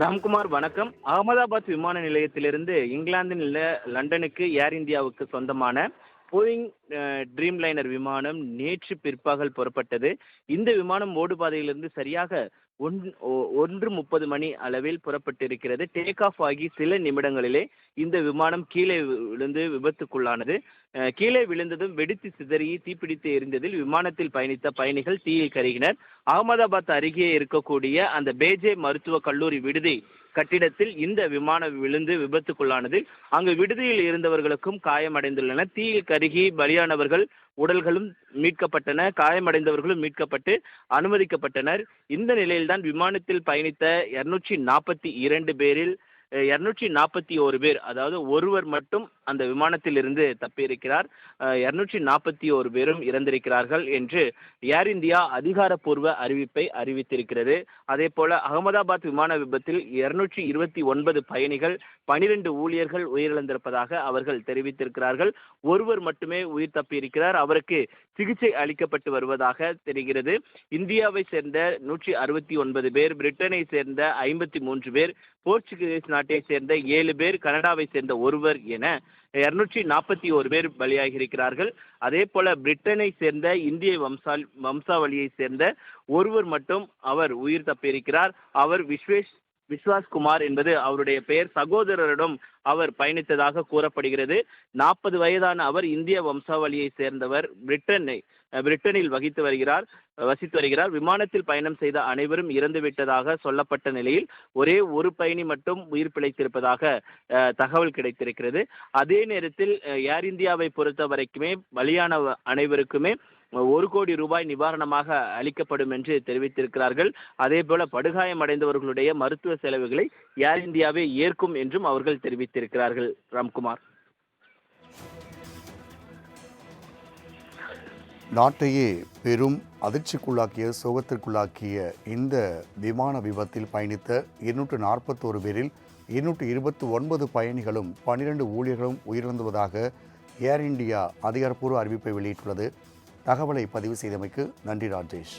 ராம்குமார் வணக்கம். அகமதாபாத் விமான நிலையத்திலிருந்து இங்கிலாந்தில் உள்ள லண்டனுக்கு ஏர் இந்தியாவுக்கு சொந்தமான போயிங் ட்ரீம் லைனர் விமானம் நேற்று பிற்பகல் புறப்பட்டது. இந்த விமானம் ஓடுபாதையிலிருந்து சரியாக ஒன் ஒ- ஒன்று முப்பது மணி அளவில் புறப்பட்டிருக்கிறது. டேக் ஆஃப் ஆகி சில நிமிடங்களிலே இந்த விமானம் கீழே விழுந்து விபத்துக்குள்ளானது. கீழே விழுந்ததும் வெடித்து சிதறி தீப்பிடித்து எரிந்ததில் விமானத்தில் பயணித்த பயணிகள் தீயில் கருகினர். அகமதாபாத் அருகே இருக்கக்கூடிய அந்த பேஜே மருத்துவக் கல்லூரி விடுதி கட்டிடத்தில் இந்த விமானம் விழுந்து விபத்துக்குள்ளானதில் அங்கு விடுதியில் இருந்தவர்களுக்கும் காயமடைந்துள்ளனர். தீயில் கருகி பலியானவர்கள் உடல்களும் மீட்கப்பட்டன காயமடைந்தவர்களும் மீட்கப்பட்டு அனுமதிக்கப்பட்டனர். இந்த நிலையில்தான் விமானத்தில் பயணித்த இருநூற்றி நாற்பத்தி இரண்டு பேரில் இருநூற்றி நாற்பத்தி ஒரு பேர் அதாவது ஒருவர் மட்டும் அந்த விமானத்திலிருந்து தப்பியிருக்கிறார். இருநூற்றி நாற்பத்தி ஒரு பேரும் இறந்திருக்கிறார்கள் என்று ஏர் இந்தியா அதிகாரப்பூர்வ அறிவிப்பை அறிவித்திருக்கிறது. அதே போல அகமதாபாத் விமான விபத்தில் இருநூற்றி இருபத்தி ஒன்பது பயணிகள் பனிரெண்டு ஊழியர்கள் உயிரிழந்திருப்பதாக அவர்கள் தெரிவித்திருக்கிறார்கள். ஒருவர் மட்டுமே உயிர் தப்பியிருக்கிறார். அவருக்கு சிகிச்சை அளிக்கப்பட்டு வருவதாக தெரிகிறது. இந்தியாவை சேர்ந்த நூற்றி அறுபத்தி ஒன்பது பேர் பிரிட்டனை சேர்ந்த ஐம்பத்தி மூன்று பேர் போர்ச்சுகீஸ் நாட்டை சேர்ந்த ஏழு பேர் கனடாவை சேர்ந்த ஒருவர் என இருநூற்றி நாற்பத்தி ஒரு பேர் பலியாகி இருக்கிறார்கள் அதே போல பிரிட்டனை சேர்ந்த இந்திய வம்சா வம்சாவளியை சேர்ந்த ஒருவர் மட்டும் அவர் உயிர் தப்பியிருக்கிறார். அவர் விஸ்வேஷ் விஸ்வாஸ் குமார் என்பது அவருடைய பெயர் சகோதரரிடம் அவர் பயணித்ததாக கூறப்படுகிறது. நாற்பது வயதான அவர் இந்திய வம்சாவளியை சேர்ந்தவர் பிரிட்டனை பிரிட்டனில் வகித்து வருகிறார் வசித்து வருகிறார். விமானத்தில் பயணம் செய்த அனைவரும் இறந்து விட்டதாக சொல்லப்பட்ட நிலையில் ஒரே ஒரு பயணி மட்டும் உயிர் பிழைத்திருப்பதாக தகவல் கிடைத்திருக்கிறது. அதே நேரத்தில் ஏர் இந்தியாவை பொறுத்த வரைக்குமே பலியான அனைவருக்குமே ஒரு கோடி ரூபாய் நிவாரணமாக அளிக்கப்படும் என்று தெரிவித்திருக்கிறார்கள். அதே போல படுகாயமடைந்தவர்களுடைய மருத்துவ செலவுகளை ஏர் இந்தியாவே ஏற்கும் என்றும் அவர்கள் தெரிவித்திருக்கிறார்கள். ராம்குமார். நாட்டையே பெரும் அதிர்ச்சிக்குள்ளாக்கிய சோகத்திற்குள்ளாக்கிய இந்த விமான விபத்தில் பயணித்த இருநூற்று நாற்பத்தோரு பேரில் இருநூற்று இருபத்தி ஒன்பது பயணிகளும் பன்னிரண்டு ஊழியர்களும் உயிரிழந்துவதாக ஏர் இந்தியா அதிகாரப்பூர்வ அறிவிப்பை வெளியிட்டுள்ளது. தகவலை பதிவு செய்தமைக்கு நன்றி ராஜேஷ்.